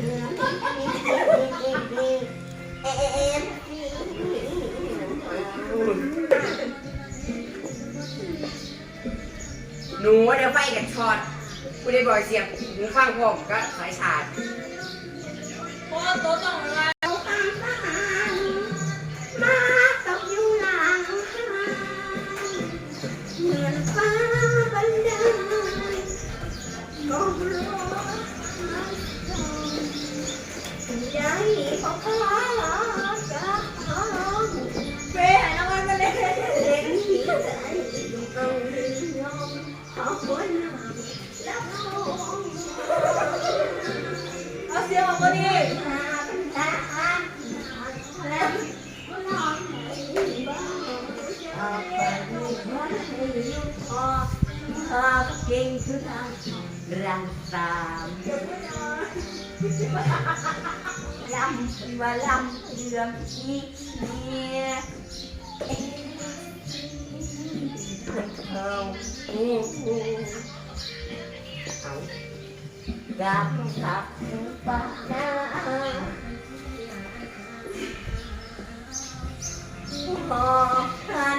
หนูเดี๋ยวไฟกันช็อตกูได้บอกเสียบหูข้างผมก็สายชาร์จเพราะว่าโต๊ะต้องอะไรมาตกอยู่หลังเหมือนฟ้าบันไดาลก็ร้อน เก่งชุดารังสามลำว่าลำเรื่องอีเนี่ยเขาอูเขาอยากลับปะนาขอกัน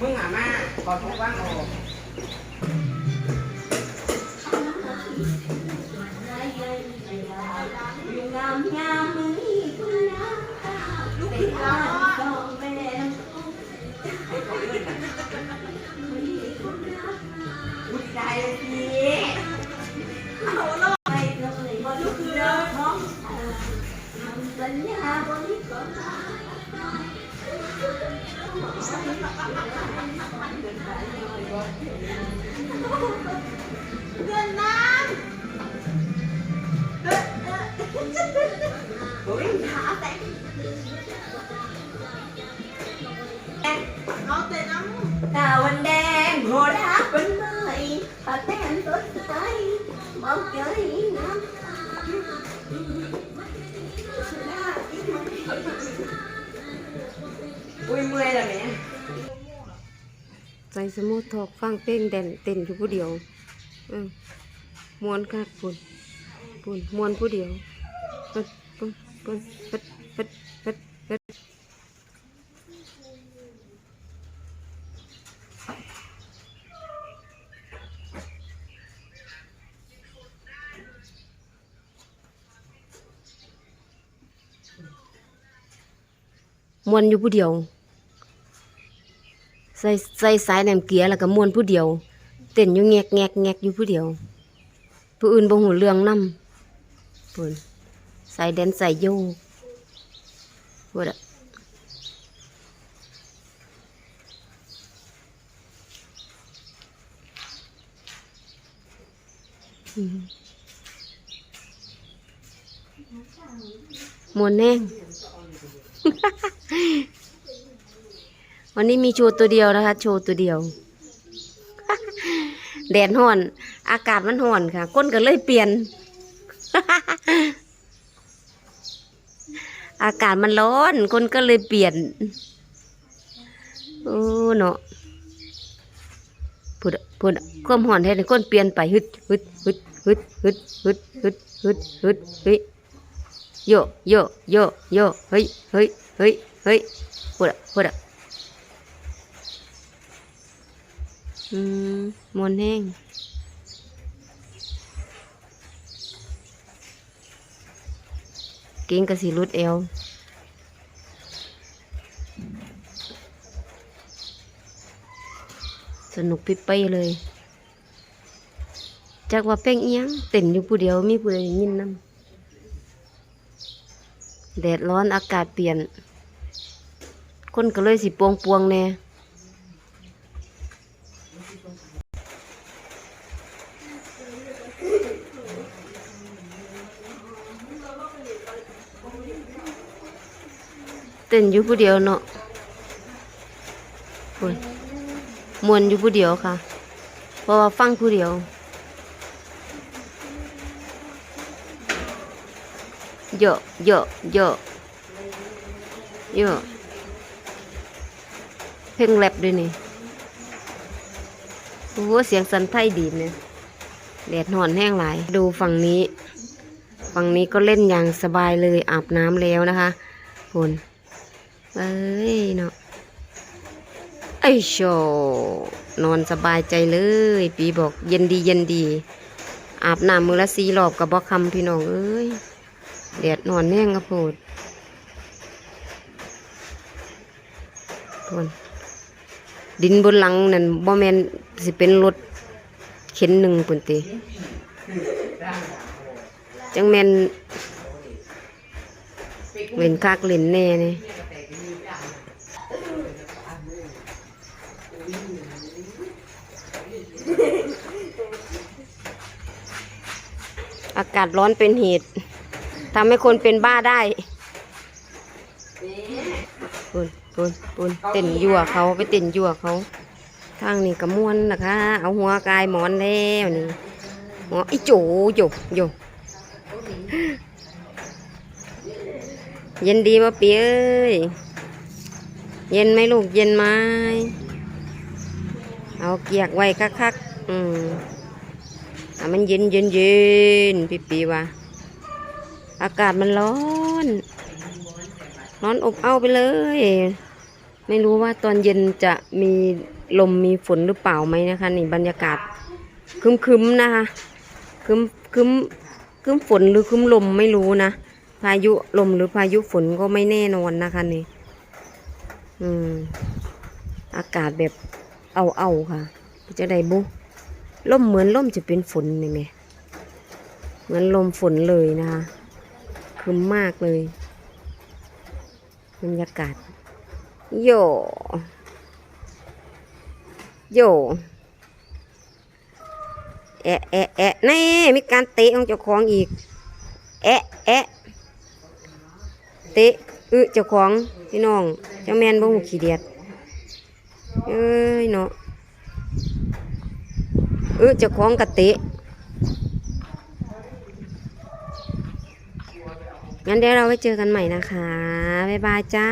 มึงหามาขอทุกว่างโอ Tà quanh đen, hồ đá bên mây, bà tên tôi tay, mong chơi năm ส่สมูททอกฟังเพลงแดนเต้นอยู่ผู้เดียวเออมวนคักปุ่นปุ่นมวนผู้เดียวปึ๊ดปึ๊ดปึ๊ดปึ๊ดปึ๊ดปึ๊ดปึ๊ดมวนอยู่ผู้เดียว ส่ใส่สายแหนมเกียแล้วก็มวนผู้เดียว เต้นอยู่แงกแงกแงกอยู่ผู้เดียว ผู้อื่นบ่หูเรื่องนำปุ่นใส่แดนใส่โยกพูดอะมมวนแน่ง วันนี้มีโชว์ตัวเดียวนะคะ โชว์ตัวเดียว แดดห่อน อากาศมันห่อนค่ะ ก้นก็เลยเปลี่ยน อากาศมันร้อนก้นก็เลยเปลี่ยนโอ้เนาะพูดพูดอะความห่อนแท้ก้นเปลี่ยนไปฮึดฮึดฮึดฮึดฮึดฮึดฮึดฮึดฮึดเฮ้ยโยโยโยโยเฮ้ยเฮ้ยเฮ้ยเฮ้ยพูดพูด อะอืมมวนแห้งเก่งกระสีรุดเอวสนุกปิ๊ไปเลยจจักว่าเป้งเอียงเต้นอยู่ผู้เดียวมีผู้ใดยินนํแดดร้อนอากาศเปลี่ยน คนก็เลยสิปวงปวงแน่ เต้นอยู่ผู้เดียวเนาะมวนอยู่ผู้เดียวค่ะ เพราะว่าฟังผู้เดียว เยอะเยอะเยอะเยอะเพลงแรปด้วยนี่โอ้โหเสียงสันไทยดีเนี่ยแดดหอนแห้งหลาย ดูฝั่งนี้ ฝั่งนี้ก็เล่นอย่างสบายเลยอาบน้ำแล้วนะคะคุณ เอ้ยเนาะไอ้โชนอนสบายใจเลย ปีบอกเย็นดีเย็นดี อาบน้ำมือละสีรอบกับบ่คำพี่น้องเอ้ยแดดนอนแห้งกระโพดทนดินบนหลังนั่นบ่แมนสิเป็นรถเข็นหนึ่งปุ่นติจังแมนเล่นคักเล่นแน่นี่ อากาศร้อนเป็นเหตุทำให้คนเป็นบ้าได้ปุนปุนปุนเต้นยั่วเขาไปเต้นยั่วเขาทางนี้กระมวนนะคะ เอาหัวกายหมอนแล้วนี่หัวอีโจโยโยเย็นดีป่ะเปียเอ้ยเย็นไหมลูกเย็นไหมเอาเกียกไว้คักๆอืม อะมันเย็นเย็นเย็นปีปีว่ะอากาศมันร้อนร้อนอบอ้าวไปเลย ไม่รู้ว่าตอนเย็นจะมีลมมีฝนหรือเปล่าไหมนะคะนี่บรรยากาศคึมๆนะคะคึมคึมคึมฝนหรือคึมลมไม่รู้นะพายุลมหรือพายุฝนก็ไม่แน่นอนนะคะนี่อืมอากาศแบบเอาเอาๆค่ะจะได้บุ ลมเหมือนลมจะเป็นฝนนี่ไหมเหมือนลมฝนเลยนะคะครึมมากเลยบรรยากาศโยโยแอะแอะแอะนี่มีการเตะของเจ้าของอีก แอะแอะเตะอึเจ้าของพี่น้อง เจ้าแมนบ่หูขี้เดียดเอ้ยเนาะ เออจะคล้องกะเตะงั้นเดี๋ยวเราไว้เจอกันใหม่นะคะ บ๊ายบายจ้า